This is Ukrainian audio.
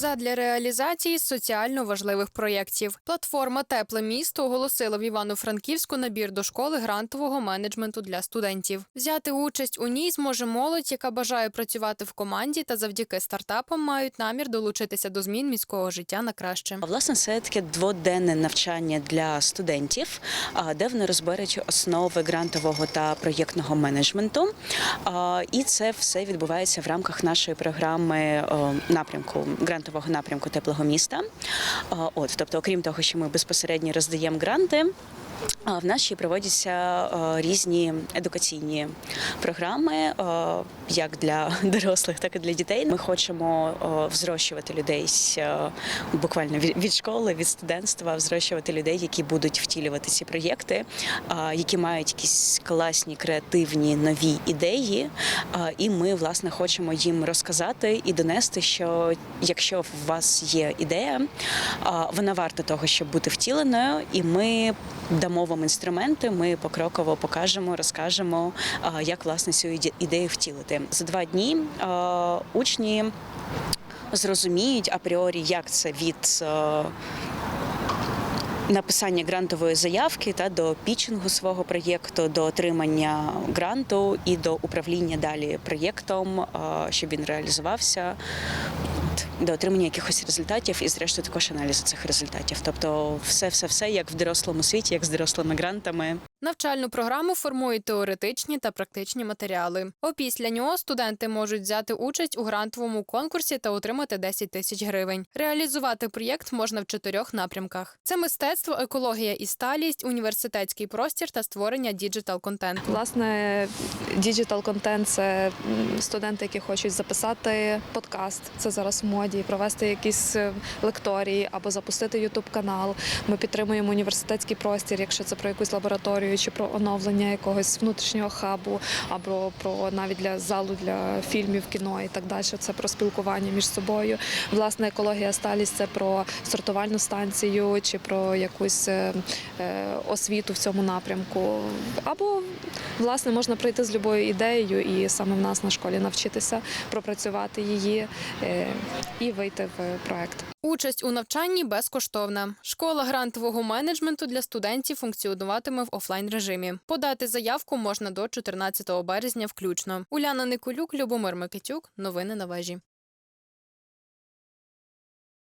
задля реалізації соціально важливих проєктів. Платформа Тепле місто оголосила в Івано-Франківську набір до школи грантового менеджменту для студентів. Взяти участь у ній зможе молодь, яка бажає працювати в команді та завдяки стартапам мають намір долучитися до змін міського життя на краще. Власне, це таке дводенне навчання для студентів, де вони розберуть основи грантового та проєктного менеджменту. І це все відбувається в рамках нашої програми напрямку грантового напрямку теплого міста. От, тобто, окрім того, що ми безпосередньо роздаємо гранти. В нас ще проводяться різні едукаційні програми, як для дорослих, так і для дітей. Ми хочемо взрощувати людей буквально від школи, від студентства, взрощувати людей, які будуть втілювати ці проєкти, які мають якісь класні, креативні нові ідеї. І ми власне хочемо їм розказати і донести, що якщо в вас є ідея, вона варта того, щоб бути втіленою, і ми дамо вам інструменти. Ми покроково покажемо, розкажемо, як власне цю іде- ідею втілити. За два дні учні зрозуміють апріорі, як це від. Написання грантової заявки та до пічингу свого проєкту, до отримання гранту і до управління далі проєктом, щоб він реалізувався, До отримання якихось результатів і, зрештою, також аналізу цих результатів. Тобто, все, все, все як в дорослому світі, як з дорослими грантами. Навчальну програму формують теоретичні та практичні матеріали. Опісля нього студенти можуть взяти участь у грантовому конкурсі та отримати 10 тисяч гривень. Реалізувати проєкт можна в чотирьох напрямках: це мистецтво, екологія і сталість, університетський простір та створення діджитал контенту. Власне, діджитал контент це студенти, які хочуть записати подкаст. Це зараз в моді, провести якісь е, лекторії або запустити ютуб канал. Ми підтримуємо університетський простір, якщо це про якусь лабораторію чи про оновлення якогось внутрішнього хабу, або про навіть для залу для фільмів, кіно і так далі. Це про спілкування між собою. Власне, екологія сталість це про сортувальну станцію чи про якусь е, е, освіту в цьому напрямку. Або власне можна прийти з любою ідеєю і саме в нас на школі навчитися пропрацювати її е, і вийти в проект. Участь у навчанні безкоштовна. Школа грантового менеджменту для студентів функціонуватиме в офлайн режимі. Подати заявку можна до 14 березня включно. Уляна Николюк, Любомир Микитюк. Новини на вежі.